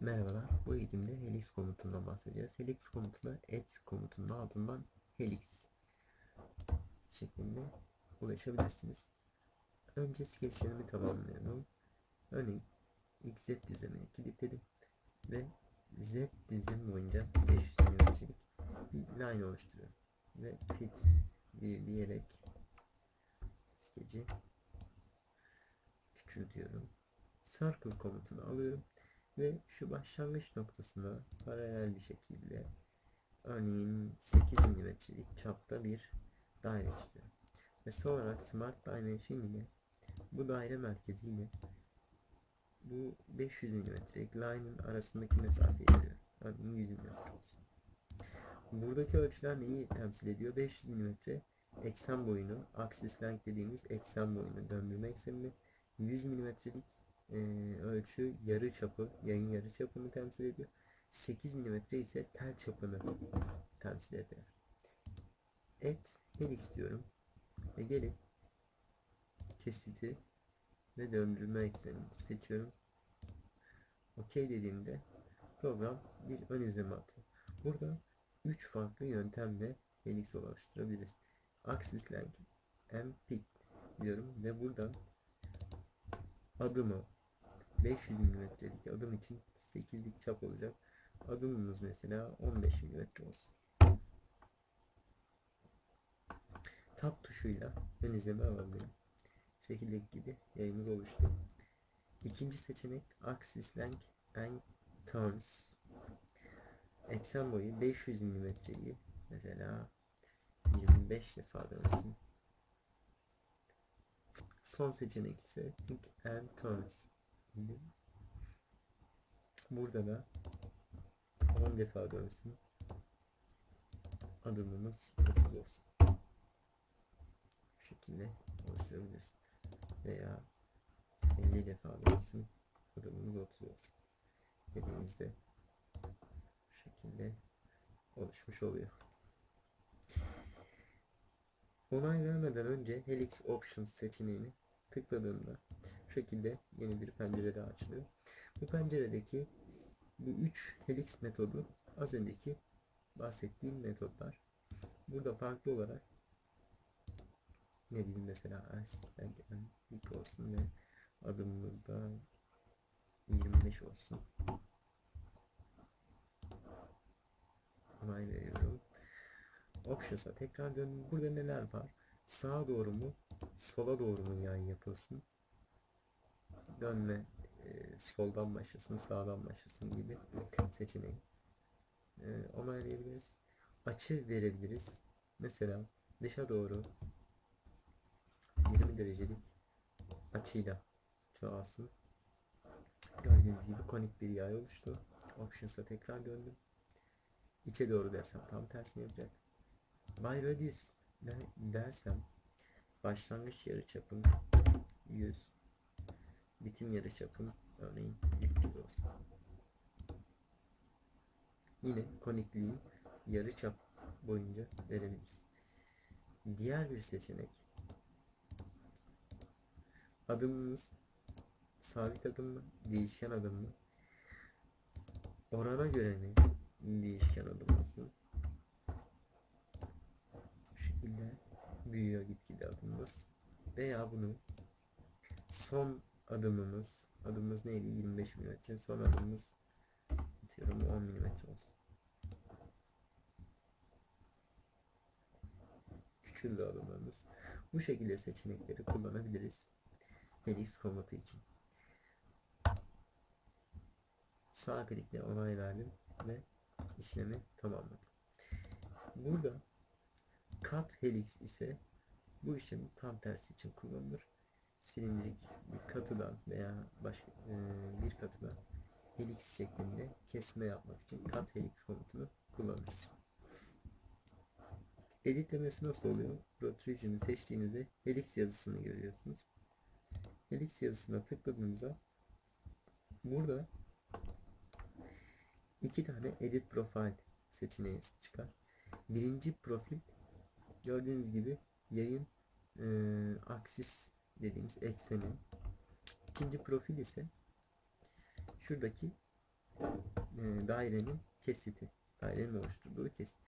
Merhabalar, bu eğitimde helix komutundan bahsedeceğiz. Helix komutuna et komutunun altından helix şeklinde ulaşabilirsiniz. Önce skeçlerimi tamamlıyorum. Örneğin xz düzlemini kilitledim ve z düzlemi boyunca 500 mm'lik bir line oluşturuyorum. Ve fit bir diyerek skeci küçültüyorum. Circle komutunu alıyorum ve şu başlangıç noktasına paralel bir şekilde örneğin 8 mm'lik çapta bir daire çiziyorum. Ve son Smart Dimension ile bu daire merkeziyle bu 500 mm'lik line'ın arasındaki mesafeyi veriyorum. Örneğin 100 mm olsun. Buradaki ölçüler neyi temsil ediyor? 500 mm eksen boyunu, axis length dediğimiz eksen boyunu döndürme eksenini 100 mm'lik e, ölçü yarı çapı, yayın yarı çapını temsil ediyor. 8 mm ise tel çapını temsil eder. Et helix diyorum ve gelip kesiti ve döndürme eksenini seçiyorum. OK dediğimde program bir ön izleme atıyor. Burada 3 farklı yöntemle helix oluşturabiliriz. Axis length peak diyorum ve buradan adımı 500 mm'lik adım için 8'lik çap olacak. Adımımız mesela 15 mm olsun. Tab tuşuyla ön izleme alabilirim. Şekildeki gibi yayımız oluştu. İkinci seçenek Axis Length and Turns. Eksen boyu 500 mm'yi mesela 25 defa dönsün. Son seçenek ise Think and Turns. Burada da 10 defa dönsün. Adımımız 30 olsun. Bu şekilde oluşturabiliriz. Veya 50 defa dönsün. Adımımız 30 olsun. Dediğimizde bu şekilde oluşmuş oluyor. Onay vermeden önce Helix Options seçeneğini tıkladığımda şekilde yeni bir pencere daha açılıyor. Bu penceredeki bu üç helix metodu az önceki bahsettiğim metotlar. Burada farklı olarak ne bileyim mesela ilk olsun ve adımımızda 25 olsun. Onay veriyorum. Options'a tekrar dön. Burada neler var? Sağa doğru mu? Sola doğru mu yay yapılsın? Dönme e, soldan başlasın, sağdan başlasın gibi seçeneği e, onaylayabiliriz. Açı verebiliriz. Mesela dışa doğru 20 derecelik açıyla çoğalsın. Gördüğünüz gibi konik bir yay oluştu. Options'a tekrar döndüm. İçe doğru dersem tam tersini yapacak. By radius dersem başlangıç yarıçapım 100 bitim yarıçapım örneğin 300 olsun. Yine konikliği yarıçap boyunca verebiliriz. Diğer bir seçenek adımımız sabit adım mı, değişken adım mı? Orana göre mi değişken adım olsun? Bu şekilde büyüyor gitgide adımımız. Veya bunu son adımımız adımımız neydi? 25 mm. Son adımımız atıyorum 10 mm olsun. Küçüldü adımlarımız. Bu şekilde seçenekleri kullanabiliriz. Helix komutu için. Sağ klikle onay verdim ve işlemi tamamladım. Burada kat helix ise bu işlemin tam tersi için kullanılır silindirik bir katıdan veya başka e, bir katıdan helix şeklinde kesme yapmak için kat helix komutunu kullanırız. Editlemesi nasıl oluyor? Protrusion'u seçtiğinizde helix yazısını görüyorsunuz. Helix yazısına tıkladığınızda burada iki tane edit profile seçeneği çıkar. Birinci profil gördüğünüz gibi yayın e, aksis dediğimiz eksenin ikinci profil ise şuradaki e, dairenin kesiti. Dairenin oluşturduğu kesit.